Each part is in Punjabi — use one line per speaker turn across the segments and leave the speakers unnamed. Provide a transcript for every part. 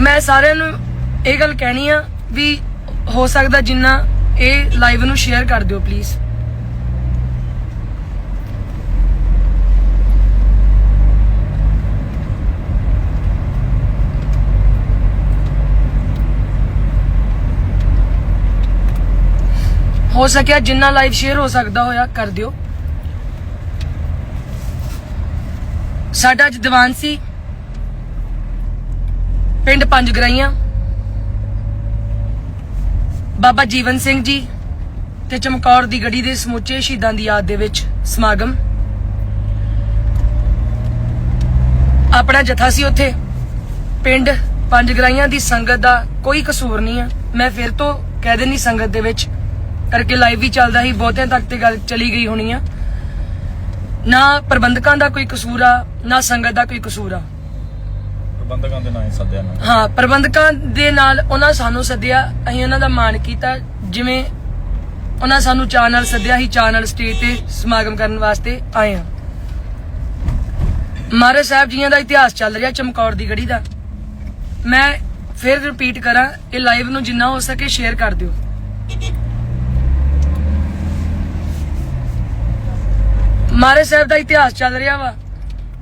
ਮੈਂ ਸਾਰਿਆਂ ਨੂੰ ਇਹ ਗੱਲ ਕਹਿਣੀ ਆ ਵੀ ਹੋ ਸਕਦਾ ਜਿੰਨਾ ਇਹ ਲਾਈਵ ਨੂੰ ਸ਼ੇਅਰ ਕਰ ਦਿਓ ਪਲੀਜ਼ ਹੋ ਸਕਿਆ ਜਿੰਨਾ ਲਾਈਵ ਸ਼ੇਅਰ ਹੋ ਸਕਦਾ ਹੋਇਆ, ਕਰ ਦਿਓ। ਸਾਡਾ ਅੱਜ ਦੀਵਾਨ ਸੀ। ਪਿੰਡ ਪੰਜ ਗਰਾਈਆਂ। ਬਾਬਾ ਜੀਵਨ ਸਿੰਘ ਜੀ ਤੇ ਚਮਕੌਰ ਦੀ ਗੜੀ ਦੇ ਸਮੁੱਚੇ ਸ਼ਹੀਦਾਂ ਦੀ ਯਾਦ ਦੇ ਵਿੱਚ ਸਮਾਗਮ। ਆਪਣਾ ਜਥਾ ਸੀ ਉੱਥੇ। ਪਿੰਡ ਪੰਜ ਗਰਾਈਆਂ ਦੀ ਸੰਗਤ ਦਾ ਕੋਈ ਕਸੂਰ ਨਹੀਂ ਆ। ਮੈਂ ਫਿਰ ਤੋਂ ਕਹਿ ਦੇਣੀ ਸੰਗਤ ਦੇ ਵਿੱਚ, ਕਰਕੇ ਲਾਈਵ ਵੀ ਚੱਲਦਾ ਸੀ, ਬਹੁਤਿਆਂ ਤੱਕ ਤੇ ਗੱਲ ਚਲੀ ਗਈ ਹੋਣੀ ਆ। ਨਾ ਪ੍ਰਬੰਧਕਾਂ ਦਾ ਕੋਈ ਕਸੂਰ ਆ, ਨਾ ਸੰਗਤ ਦਾ ਕੋਈ ਕਸੂਰ ਆ।
ਪ੍ਰਬੰਧਕਾਂ ਦੇ ਨਾਂ ਸੱਦਿਆ ਨਾ।
ਹਾਂ, ਪ੍ਰਬੰਧਕਾਂ ਦੇ ਨਾਲ ਉਹਨਾਂ ਸਾਨੂੰ ਸੱਦਿਆ, ਅਸੀਂ ਉਹਨਾਂ ਦਾ ਮਾਣ ਕੀਤਾ, ਜਿਵੇਂ ਉਹਨਾਂ ਸਾਨੂੰ ਚਾਅ ਨਾਲ ਸੱਦਿਆ ਸੀ ਚਾਅ ਨਾਲ ਸਟੇਜ ਤੇ ਸਮਾਗਮ ਕਰਨ ਵਾਸਤੇ ਆਏ ਹਾਂ। ਮਹਾਰਾਜ ਸਾਹਿਬ ਜੀਆਂ ਦਾ ਇਤਿਹਾਸ ਚੱਲ ਰਿਹਾ ਚਮਕੌਰ ਦੀ ਗੜੀ ਦਾ। ਮੈਂ ਫਿਰ ਰਿਪੀਟ ਕਰਾਂ, ਇਹ ਲਾਈਵ ਨੂੰ ਜਿੰਨਾ ਹੋ ਸਕੇ ਸ਼ੇਅਰ ਕਰ ਦਿਓ। ਮਹਾਰਾਜ ਸਾਹਿਬ ਦਾ ਇਤਿਹਾਸ ਚੱਲ ਰਿਹਾ ਵਾ।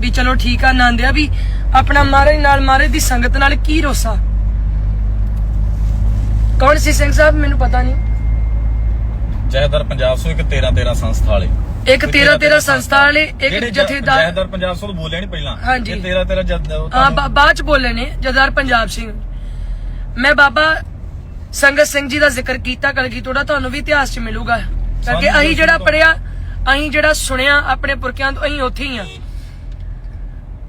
ਵੀ ਚਲੋ ਠੀਕ ਆ ਨੰਦਿਆ ਵੀ ਆਪਣਾ ਮਹਾਰਾਜ ਨਾਲ ਮਹਾਰਾਜ ਦੀ ਸੰਗਤ ਨਾਲ ਕੀ ਰੋਸਾ? ਕੌਣ ਸੀ ਸਿੰਘ ਸਾਹਿਬ? ਮੈਨੂੰ ਪਤਾ ਨਹੀਂ।
ਜੈਦਰ ਪੰਜਾਬ ਸੋ ਇੱਕ 13 13 ਸੰਸਥਾ ਵਾਲੇ।
ਇੱਕ 13 13 ਸੰਸਥਾ ਵਾਲੇ ਇੱਕ ਜਥੇਦਾਰ
ਜੈਦਰ ਪੰਜਾਬ ਸੋ ਬੋਲਿਆ ਨਹੀਂ ਪਹਿਲਾਂ।
ਹਾਂਜੀ।
ਇਹ 13 13 ਜਦ ਉਹ
ਹਾਂ ਬਾਅਦ ਚ ਬੋਲੇ ਨੇ ਜਦਾਰ ਪੰਜਾਬ ਸਿੰਘ। ਮੈਂ ਬਾਬਾ ਸੰਗਤ ਸਿੰਘ ਜੀ ਦਾ ਜ਼ਿਕਰ ਕੀਤਾ ਕਲਗੀ ਤੋੜਾ ਤੁਹਾਨੂੰ ਵੀ ਇਤਿਹਾਸ ਚ ਮਿਲੂਗਾ।
ਸਾਨੂੰ
ਅਸੀਂ ਜਿਹੜਾ ਪੜਿਆ ਅਸੀਂ ਜਿਹੜਾ ਸੁਣਿਆ ਆਪਣੇ ਪੁਰਖਿਆਂ ਤੋਂ ਅਸੀਂ ਉੱਥੇ ਹੀ ਆ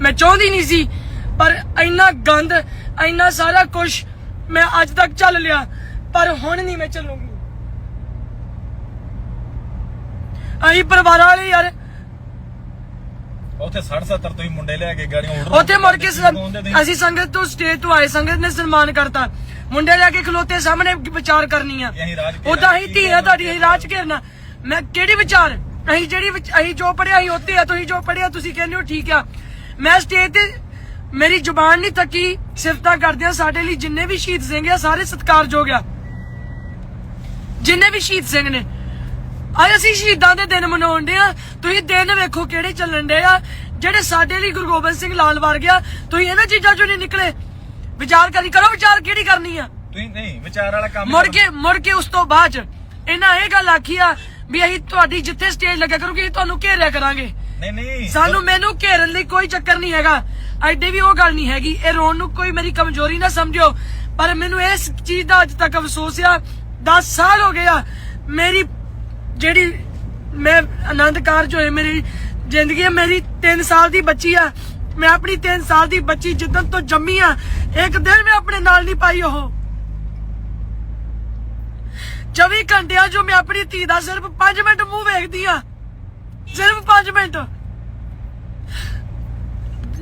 ਮੈਂ ਚਾਹੁੰਦੀ ਨਹੀਂ ਸੀ ਪਰ ਇੰਨਾ ਗੰਦ ਇੰਨਾ ਸਾਰਾ ਕੁਝ ਮੈਂ ਅੱਜ ਤੱਕ ਚੱਲ ਲਿਆ ਪਰ ਹੁਣ ਨਹੀਂ ਮੈਂ ਚੱਲੂੰਗੀ ਅਸੀਂ ਪਰਿਵਾਰਾਂ ਵਾਲੇ ਯਾਰ
ਉੱਥੇ 60 70 ਤੁਸੀਂ ਮੁੰਡੇ ਲਿਆ ਕੇ ਗਾੜੀਆਂ order
ਉੱਥੇ ਮੁੜ ਕੇ ਸਨ-। ਅਸੀਂ ਸੰਗਤ ਤੋਂ ਸਟੇਜ ਤੋਂ ਆਏ ਸੰਗਤ ਨੇ ਸਨਮਾਨ ਕਰਤਾ। ਮੁੰਡੇ ਲੈ ਕੇ ਖਲੋਤੇ ਸਾਹਮਣੇ ਵਿਚਾਰ ਕਰਨੀ ਆ।
ਅਸੀਂ ਰਾਜ ਘੇਰਾ
ਉਦਾਂ ਹੀ
ਕੀ
ਧੀਆਂ ਤੁਹਾਡੀ ਅਸੀਂ ਰਾਜ ਘੇਰਨਾ। ਮੈਂ ਕਿਹੜੀ ਵਿਚਾਰ? ਅਸੀਂ ਜਿਹੜੀ ਵਿਚ- ਅਸੀਂ ਜੋ ਪੜਿਆ ਅਸੀਂ ਉੱਤੇ ਆ ਤੁਸੀਂ ਜੋ ਪੜਿਆ ਤੁਸੀਂ ਕਹਿੰਦੇ ਹੋ ਠੀਕ ਆ। ਮੈਂ ਸਟੇਜ ਤੇ ਮੇਰੀ ਜ਼ੁਬਾਨ ਨਹੀਂ ਥੱਕੀ ਸਿਫਤਾਂ ਕਰਦੇ ਆ ਸਾਡੇ ਲਈ ਜਿੰਨੇ ਵੀ ਸ਼ਹੀਦ ਸਿੰਘ ਆ ਸਾਰੇ ਸਤਿਕਾਰਯੋਗ ਆ। ਜਿੰਨੇ ਵੀ ਸ਼ਹੀਦ ਸਿੰਘ ਨੇ। ਅੱਜ ਅਸੀਂ ਸ਼ਹੀਦਾਂ ਦੇ ਦਿਨ ਮਨਾਉਂਦੇ ਆ। ਤੁਸੀਂ ਦਿਨ ਵੇਖੋ ਕਿਹੜੇ ਚੱਲਣ ਦੇ ਆ। ਜਿਹੜੇ ਸਾਡੇ ਲਈ ਗੁਰੂ ਗੋਬਿੰਦ ਸਿੰਘ ਲਾਲ ਵਰ ਗਿਆ ਤੁਸੀਂ ਇਹਨਾਂ ਚੀਜ਼ਾਂ ਚੋਂ ਨਹੀਂ ਨਿਕਲੇ। ਵਿਚਾਰ ਕਰੀ ਕਰੋ ਵਿਚਾਰ ਕਿਹੜੀ ਕਰਨੀ ਆ?
ਤੁਸੀਂ ਨਹੀਂ ਵਿਚਾਰ ਵਾਲਾ ਕੰਮ
ਮੁੜ। ਕੇ ਮੁੜ ਕੇ ਉਸ ਤੋਂ ਬਾਅਦ ਇਹਨਾਂ ਇਹ ਗੱਲ ਆਖੀ ਆ ਵੀ ਅਸੀਂ ਤੁਹਾਡੀ ਜਿੱਥੇ ਸਟੇਜ ਲੱਗਾ ਕਰੂਗੀ ਅਸੀਂ ਤੁਹਾਨੂੰ ਘੇਰਿਆ ਕਰਾਂਗੇ।
ਨਹੀਂ ਨਹੀਂ।
ਸਾਨੂੰ ਮੈਨੂੰ ਘੇਰਨ ਲਈ ਕੋਈ ਚੱਕਰ ਨਹੀਂ ਹੈਗਾ। ਐਡੇ ਵੀ ਉਹ ਗੱਲ ਨਹੀਂ ਹੈਗੀ। ਇਹ ਰੋਣ ਨੂੰ ਕੋਈ ਮੇਰੀ ਕਮਜ਼ੋਰੀ ਨਾ ਸਮਝਿਓ। ਪਰ ਮੈਨੂੰ ਇਸ ਚੀਜ਼ ਦਾ ਅੱਜ ਤੱਕ ਅਫਸੋਸ ਆ। 10 ਸਾਲ ਹੋ ਗਿਆ ਮੇਰੀ ਜਿਹੜੀ ਮੈਂ ਆਨੰਦ ਕਾਰਜ ਹੋਏ, ਮੇਰੀ ਜ਼ਿੰਦਗੀ ਮੇਰੀ 3 ਸਾਲ ਦੀ ਬੱਚੀ ਆ। ਮੈਂ ਆਪਣੀ 3 ਸਾਲ ਦੀ ਬੱਚੀ ਜਿੱਦਣ ਤੋਂ ਜੰਮੀ ਆ, ਇੱਕ ਦਿਨ ਮੈਂ ਆਪਣੇ ਨਾਲ ਨਹੀਂ ਪਾਈ ਉਹ। 24 ਘੰਟਿਆਂ ਜੋ ਮੈਂ ਆਪਣੀ ਧੀ ਦਾ ਸਿਰਫ 5 ਮਿੰਟ ਮੂੰਹ ਵੇਖਦੀ ਆ। ਸਿਰਫ 5 ਮਿੰਟ।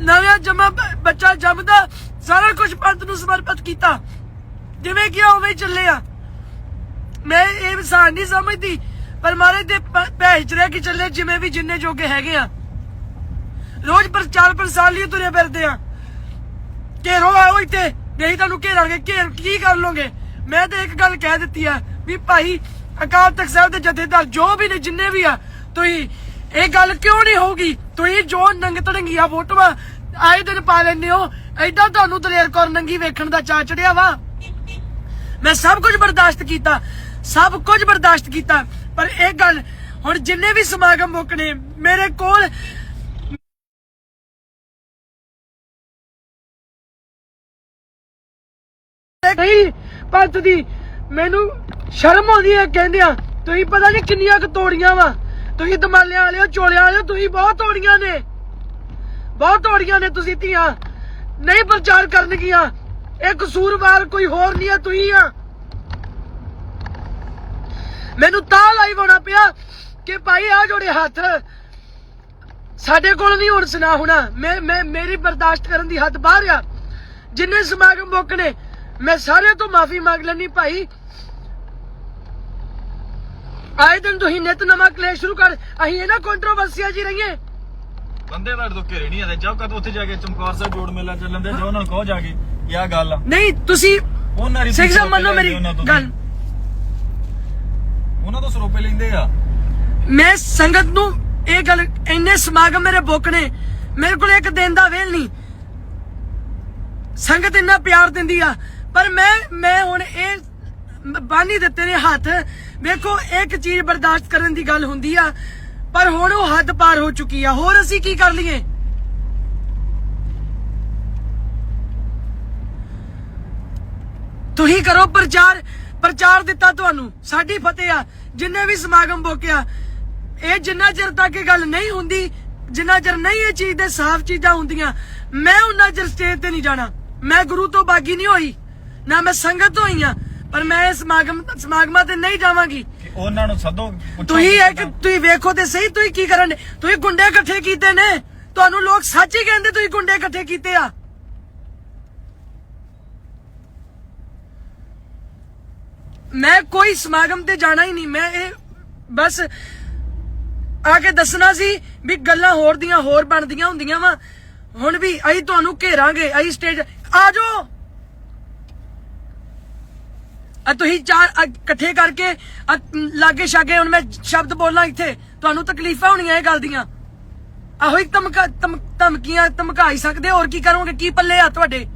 ਨਵਾਂ ਜਮਾ ਬੱਚਾ ਜੰਮਦਾ, ਸਾਰਾ ਕੁਝ ਪੰਤ ਨੂੰ ਸਮਰਪਿਤ ਕੀਤਾ। ਜਿਵੇਂ ਕਿ ਉਵੇਂ ਹੀ ਚੱਲਿਆ ਮੈਂ ਇਹ ਇਨਸਾਨ ਨਹੀਂ ਸਮਝਦੀ, ਪਰ ਮਾਰੇ ਦੇ ਭੇਜ ਰਿਹਾ ਕਿ ਚੱਲੇ, ਜਿਵੇਂ ਵੀ ਜਿੰਨੇ ਜੋਗੇ ਹੈਗੇ ਆ। ਰੋਜ਼ ਪ੍ਰਚਾਰ ਪ੍ਰਸਾਰ ਲਈ ਤੁਰੇ ਫਿਰਦੇ ਆ। ਘੇਰੋ ਆਓ ਇੱਥੇ, ਨਹੀਂ ਤੁਹਾਨੂੰ ਘੇਰਾਂਗੇ। ਘੇਰ ਕੀ ਕਰ ਲੋਗੇ ਮੈਂ ਤਾਂ ਇੱਕ ਗੱਲ ਕਹਿ ਦਿੱਤੀ ਆ ਵੀ ਭਾਈ ਅਕਾਲ ਤਖਤ ਸਾਹਿਬ ਦੇ ਜਥੇਦਾਰ ਜੋ ਵੀ ਨੇ, ਜਿੰਨੇ ਵੀ ਆ, ਤੁਸੀਂ ਇਹ ਗੱਲ ਕਿਉਂ ਨਹੀਂ ਹੋਊਗੀ? ਤੁਸੀਂ ਜੋ ਨੰਗ ਤੜੰਗੀਆਂ ਫੋਟੋਆਂ ਆਏ ਦਿਨ ਪਾ ਲੈਂਦੇ ਹੋ। ਐਡਾ ਤੁਹਾਨੂੰ ਦਲੇਰ ਕੌਰ ਨੰਗੀ ਵੇਖਣ ਦਾ ਚਾ ਚੜਿਆ ਵਾ। ਮੈਂ ਸਭ ਕੁਝ ਬਰਦਾਸ਼ਤ ਕੀਤਾ, ਸਭ ਕੁਝ ਬਰਦਾਸ਼ਤ ਕੀਤਾ, ਪਰ ਇਹ ਗੱਲ ਹੁਣ ਜਿੰਨੇ ਵੀ ਸਮਾਗਮ ਮੁੱਕਣੇ, ਮੇਰੇ ਕੋਲ ਨਹੀਂ ਪੰਤ ਦੀ ਮੈਨੂੰ ਸ਼ਰਮ ਆਉਂਦੀ ਹੈ ਕਹਿੰਦਿਆਂ ਤੁਸੀਂ ਪਤਾ ਨਹੀਂ ਕਿੰਨੀਆਂ ਕੁ ਤੋੜੀਆਂ ਵਾ। ਤੁਸੀਂ ਦਮਾਲਿਆਂ ਵਾਲਿਓ ਚੋਲਿਆਂ ਵਾਲਿਓ, ਤੁਸੀਂ ਬਹੁਤ ਤੋੜੀਆਂ ਨੇ। ਬਹੁਤ ਤੋੜੀਆਂ ਨੇ ਤੁਸੀਂ ਧੀਆਂ। ਨਹੀਂ ਪ੍ਰਚਾਰ ਕਰਨਗੀਆਂ। ਇਹ ਕਸੂਰਵਾਰ ਕੋਈ ਹੋਰ ਨਹੀਂ ਹੈ ਤੁਸੀਂ ਆ। ਮੈਨੂੰ ਤਾਂ ਲਾਈਵ ਹੋਣਾ ਪਿਆ ਕਿ ਭਾਈ ਆ ਜੋੜੇ ਹੱਥ। ਸਾਡੇ ਕੋਲ ਨਹੀਂ ਹੁਣ ਸੁਣਾ ਹੋਣਾ। ਮੈਂ ਮੈਂ, ਮੇਰੀ ਬਰਦਾਸ਼ਤ ਕਰਨ ਦੀ ਹੱਦ ਬਾਹਰ ਆ। ਜਿੰਨੇ ਸਮਾਗਮ ਮੁੱਕਣੇ, ਮੈਂ ਸਾਰਿਆਂ ਤੋਂ ਮਾਫੀ ਮੰਗ ਲੈਣੀ ਭਾਈ। ਆਏ ਦਿਨ ਤੁਸੀਂ ਨਿਤ ਨਵਾਂ ਕਲੇਸ਼ ਸ਼ੁਰੂ ਕਰ ਅਸੀਂ ਇਹਨਾਂ ਕੰਟਰੋਵਰਸੀਆਂ ਜੀ ਰਹੀਏ।
ਬੰਦੇ ਤੁਹਾਡੇ ਤੋਂ ਘੇਰੇ ਨਹੀਂ ਆਦੇ ਜਾਓ ਕਦ ਉੱਥੇ ਜਾ ਕੇ ਚਮਕੌਰ ਸਾਹਿਬ ਜੋੜ ਮੇਲਾ ਚੱਲਣ ਦੇ ਜਾਓ ਉਹਨਾਂ ਨੂੰ ਕਹੋ ਜਾ ਕੇ ਇਹ ਆ ਗੱਲ ਆ।
ਨਹੀਂ ਤੁਸੀਂ
ਉਹਨਾਂ ਦੀ
ਸਿੰਘ ਸਾਹਿਬ ਮੰਨੋ ਮੇਰੀ ਗੱਲ।
ਉਹਨਾਂ ਤੋਂ ਸਰੋਪੇ ਲੈਂਦੇ ਆ।
ਮੈਂ ਸੰਗਤ ਨੂੰ ਇਹ ਗੱਲ ਇੰਨੇ ਸਮਾਗਮ ਮੇਰੇ ਬੁੱਕ ਨੇ ਮੇਰੇ ਕੋਲ ਇੱਕ ਦਿਨ ਦਾ ਵੇਲ ਨਹੀਂ। ਸੰਗਤ ਇੰਨਾ ਪਿਆਰ ਦਿੰਦੀ ਆ ਪਰ ਮੈਂ ਮੈਂ ਹੁਣ ਇਹ ਬਾਨੀ ਦਿੱਤੇ ਨੇ ਹੱਥ। ਵੇਖੋ, ਇੱਕ ਚੀਜ਼ ਬਰਦਾਸ਼ਤ ਕਰਨ ਦੀ ਗੱਲ ਹੁੰਦੀ ਆ, ਪਰ ਹੁਣ ਉਹ ਹੱਦ ਪਾਰ ਹੋ ਚੁੱਕੀ ਆ। ਹੋਰ ਅਸੀਂ ਕੀ ਕਰ ਲਈਏ? ਤੁਸੀਂ ਕਰੋ ਪ੍ਰਚਾਰ। ਪ੍ਰਚਾਰ ਦਿੱਤਾ ਤੁਹਾਨੂੰ। ਸਾਡੀ ਫਤਿਹ ਆ। ਜਿੰਨੇ ਵੀ ਸਮਾਗਮ ਬੋਕਿਆ, ਇਹ ਜਿੰਨਾ ਚਿਰ ਤੱਕ ਇਹ ਗੱਲ ਨਹੀਂ ਹੁੰਦੀ, ਜਿੰਨਾ ਚਿਰ ਨਹੀਂ ਇਹ ਚੀਜ਼ ਦੇ ਸਾਫ਼ ਚੀਜ਼ਾਂ ਹੁੰਦੀਆਂ, ਮੈਂ ਉਹਨਾਂ ਚਿਰ ਸਟੇਜ ਤੇ ਨਹੀਂ ਜਾਣਾ। ਮੈਂ ਗੁਰੂ ਤੋਂ ਬਾਗੀ ਨਹੀਂ ਹੋਈ। ਨਾ ਮੈਂ ਸੰਗਤ ਤੋਂ ਹੋਈ ਆ। ਪਰ ਮੈਂ ਇਸ ਸਮਾਗਮ ਸਮਾਗਮਾਂ ਤੇ ਨਹੀਂ ਜਾਵਾਂਗੀ।
ਉਹਨਾਂ ਨੂੰ ਸੱਦੋ
ਤੁਸੀਂ ਇੱਕ ਤੁਸੀਂ ਵੇਖੋ ਤੇ ਸਹੀ ਤੁਸੀਂ ਕੀ ਕਰਨ? ਤੁਸੀਂ ਗੁੰਡੇ ਇਕੱਠੇ ਕੀਤੇ ਨੇ। ਤੁਹਾਨੂੰ ਲੋਕ ਸੱਚ ਹੀ ਕਹਿੰਦੇ ਤੁਸੀਂ ਗੁੰਡੇ ਇਕੱਠੇ ਕੀਤੇ ਆ। ਮੈਂ ਕੋਈ ਸਮਾਗਮ ਤੇ ਜਾਣਾ ਹੀ ਨਹੀਂ। ਮੈਂ ਇਹ ਬਸ ਆ ਕੇ ਦੱਸਣਾ ਸੀ ਵੀ ਗੱਲਾਂ ਹੋਰ ਦੀਆਂ ਹੋਰ ਬਣਦੀਆਂ ਹੁੰਦੀਆਂ ਵਾ। ਹੁਣ ਵੀ ਅਸੀਂ ਤੁਹਾਨੂੰ ਘੇਰਾਂਗੇ ਅਸੀਂ ਸਟੇਜ ਆ ਜਾਓ! ਤੁਸੀਂ ਚਾਰ ਆ ਇਕੱਠੇ ਕਰਕੇ ਆ ਲਾਗੇ ਛਾਗੇ ਹੁਣ ਮੈਂ ਸ਼ਬਦ ਬੋਲਾਂ ਇੱਥੇ, ਤੁਹਾਨੂੰ ਤਕਲੀਫਾਂ ਹੋਣੀਆਂ ਇਹ ਗੱਲ ਦੀਆਂ। ਆਹੋ ਹੀ ਧਮਕਾ, ਧਮ- ਧਮਕੀਆਂ ਧਮਕਾਈ ਸਕਦੇ, ਹੋਰ ਕੀ ਕਰੋਗੇ? ਕੀ ਪੱਲੇ ਆ ਤੁਹਾਡੇ?